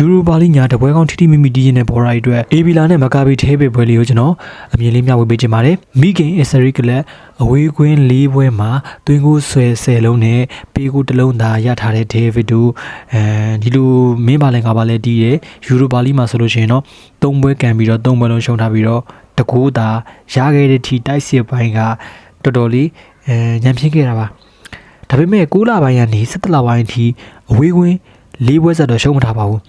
ယူရိုပါလိညာတပွဲကောင်းထိထိမိမိတီးရင်တဲ့ဘော်ရာအတွက်အေဘီလာနဲ့မကာဘီသေးပေပွဲလေးကိုကျွန်တော်အမြင်လေးမျှဝေပေးချင်ပါတယ်မိခင်အစ္စရိကလက်အဝေးကွင်း၄ပွဲမှာတွင်းကိုဆွဲဆယ်လုံးနဲ့ပေးကိုတစ်လုံးသာရထားတဲ့ဒေးဗစ်တို့အဲဒီလိုမင်းပါလဲငါပါလဲတီးတယ်ယူရိုပါလိမှာဆိုလို့ရှိရင်တော့၃ပွဲကန်ပြီးတော့၃ပွဲလုံးရှုံးထားပြီးတော့တကူသာရခဲ့တဲ့ထိတိုက်စစ်ပိုင်းကတော်တော်လေးအဲညံပြင်းခဲ့တာပါဒါပေမဲ့6လပိုင်းကနေ17လပိုင်းအထိအဝေးကွင်း၄ပွဲဆက်တော့ရှုံးမထားပါဘူး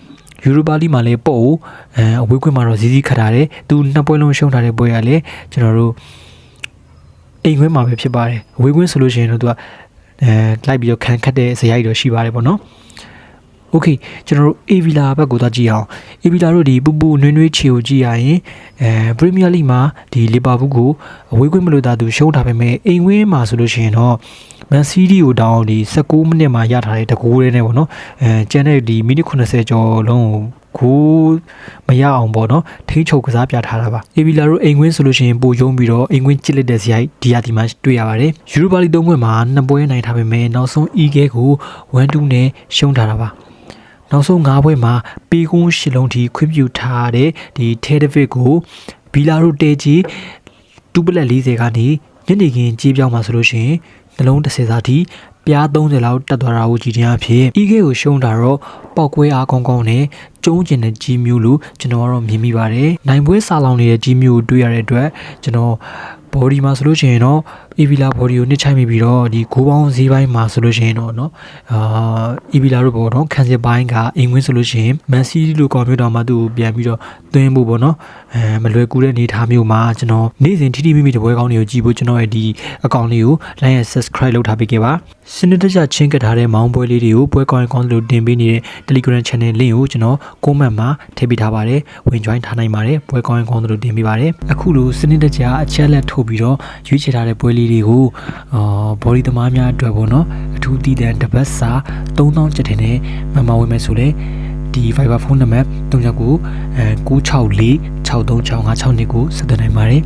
ယူရိုပါလိမှာလည်းပို့အဲအဝေးကွင်းမှာတော့ဇီးဇီးခတ်ထားတယ်သူနှစ်ပွဲလုံးရှုံးထားတဲ့ပွဲကလည်းကျွန်တော်တို့အိမ်ကွင်းမှာပဲဖြစ်ပါတယ်အဝေးကွင်းဆိုလို့ရှိရင်တော့သူကအဲလိုက်ပြီးတော့ခံခတ်တဲ့ဇယားကြီးတော့ရှိပါတယ်ပေါ့နော် โอเคကျွန်တော်တို့အေဗီလာဘက်ကိုသွားကြည့်အောင်အေဗီလာတို့ဒီပူပူနွေးနွေးချီကိုကြည့်ရရင်အဲပရီးမီးယားလိမှာဒီလီဗာပူးကိုအဝေးကွင်းမလို့သာသူရှုံးထားပေမဲ့အိမ်ကွင်းမှာဆိုလို့ရှိရင်တော့ မန်စီးတီကိုတောင်းဒီ16မိနစ်မှာရထားတဲ့တကူးလေးနဲ့ပေါ့နော်အဲကျန်တဲ့ဒီမိနစ်80ကျော်လုံးကိုကိုမရအောင်ပေါ့နော်ထိန်းချုပ်ကစားပြထားတာပါအေဗီလာတို့အိမ်ကွင်းဆိုလို့ရှိရင်ပိုယုံပြီးတော့အိမ်ကွင်းချစ်လက်တဲ့ဇယိုက်ဒီယာဒီမှာတွေ့ရပါတယ်ယူရိုပါလီ၃ပွဲမှာနှစ်ပွဲနိုင်ထားပေမဲ့နောက်ဆုံး EK ကို1-2နဲ့ရှုံးထားတာပါ နောက်ဆုံး၅ပွဲမှာပေကွန်းရှစ်လုံးထိခွင့်ပြုထားတဲ့ဒီထဲဒဗစ်ကိုဘီလာတို့တဲကြီးတူပလက်40ကနေညနေခင်းကြေးပြောင်းมาဆိုလို့ရှိရင်နှလုံး30စာထိပြား30လောက်တက်သွားတာကိုကြည်တင်အဖြစ် EK ကိုရှုံးတာတော့ပောက်ကွဲအားကောင်းကောင်းနဲ့ကျုံးကျင်တဲ့ကြီးမျိုးလို့ကျွန်တော်ကတော့မြင်မိပါတယ်နိုင်ပွဲစာလောင်နေတဲ့ကြီးမျိုးကိုတွေ့ရတဲ့အတွက်ကျွန်တော် body မှာဆိုလို့ရှိရင်တော့ Evila body ကိုနှစ်ချိုက်မိပြီးတော့ဒီဂိုးပေါင်းဈေးပိုင်းမှာဆိုလို့ရှိရင်တော့เนาะအာ Evila တို့ပေါ့เนาะခံစစ်ပိုင်းကအင်ကွင်းဆိုလို့ရှိရင် Man City လို့ကွန်ပျူတာမှာသူ့ကိုပြန်ပြီးတော့သွင်းဖို့ပေါ့เนาะအဲမလွယ်ကူတဲ့အနေအထားမျိုးမှာကျွန်တော်နေ့စဉ်ထိထိမိမိတပွဲကောင်းတွေကိုကြည့်ဖို့ကျွန်တော်ရဲ့ဒီအကောင့်လေးကို like and subscribe လုပ်ထားပေးခဲ့ပါစနစ်တကျချင်းကပ်ထားတဲ့မောင်းပွဲလေးတွေကိုပွဲကောင်းကောင်းလို့တင်ပေးနေတဲ့ Telegram channel link ကိုကျွန်တော် comment မှာထည့်ပေးထားပါတယ်ဝင် join ထားနိုင်ပါတယ်ပွဲကောင်းကောင်းလို့တင်ပေးပါတယ်အခုလိုစနစ်တကျအချက်လက်ထု းတ်ပြီးတော့ရွေးချယ်ထားတဲ့ပွဲလေးတွေကိုအာ body သမားများအတွက်ပေါ့နော်အထူးတည်တဲ့တစ်ပတ်စာ3000ကျပ်တင်နဲ့မမဝင်မယ်ဆိုလေဒီ Viber ဖုန်းနံပါတ်39အဲ964 636562ကိုဆက်သွယ်နိုင်ပါတယ်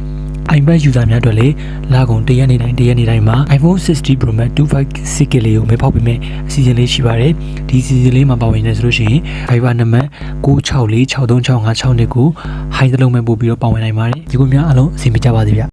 iPad user များအတွက်လည်းလာကုန်တရက်နေတိုင်းတရက်နေတိုင်းမှာ iPhone 60 Pro Max 256 GB လေးကိုမဲဖောက်ပေးမယ်အစီအစဉ်လေးရှိပါတယ်ဒီအစီအစဉ်လေးမှာပါဝင်နေဆိုလို့ရှိရင် Viber နံပါတ်9646365662ကို high သလုံးမဲ့ပို့ပြီးတော့ပါဝင်နိုင်ပါတယ်ဒီကုများအားလုံးအဆင်ပြေကြပါစေဗျ